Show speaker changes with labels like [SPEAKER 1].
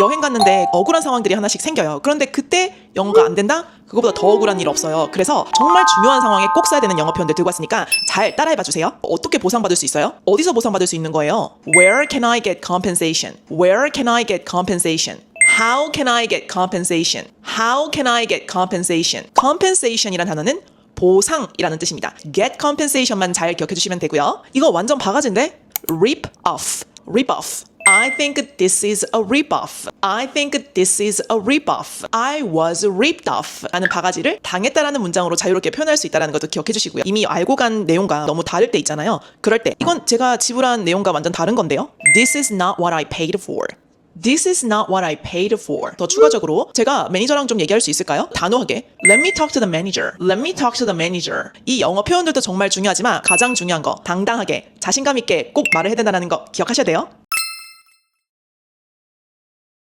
[SPEAKER 1] 여행 갔는데 억울한 상황들이 하나씩 생겨요. 그런데 그때 영어가 안 된다? 그거보다 더 억울한 일 없어요. 그래서 정말 중요한 상황에 꼭 써야 되는 영어 표현들 들고 왔으니까 잘 따라해봐 주세요. 어떻게 보상받을 수 있어요? 어디서 보상받을 수 있는 거예요? Where can I get compensation? Where can I get compensation? How can I get compensation? How can I get compensation? compensation이란 단어는 보상이라는 뜻입니다. get compensation만 잘 기억해 주시면 되고요. 이거 완전 바가지인데 rip off, rip off. I think this is a rip off. I think this is a rip off. I was ripped off. 라는 바가지를 당했다라는 문장으로 자유롭게 표현할 수 있다는 것도 기억해 주시고요. 이미 알고 간 내용과 너무 다를 때 있잖아요. 그럴 때 이건 제가 지불한 내용과 완전 다른 건데요. This is not what I paid for. This is not what I paid for. 더 추가적으로 제가 매니저랑 좀 얘기할 수 있을까요? 단호하게 Let me talk to the manager. Let me talk to the manager. 이 영어 표현들도 정말 중요하지만 가장 중요한 거 당당하게 자신감 있게 꼭 말을 해야 된다는 거 기억하셔야 돼요.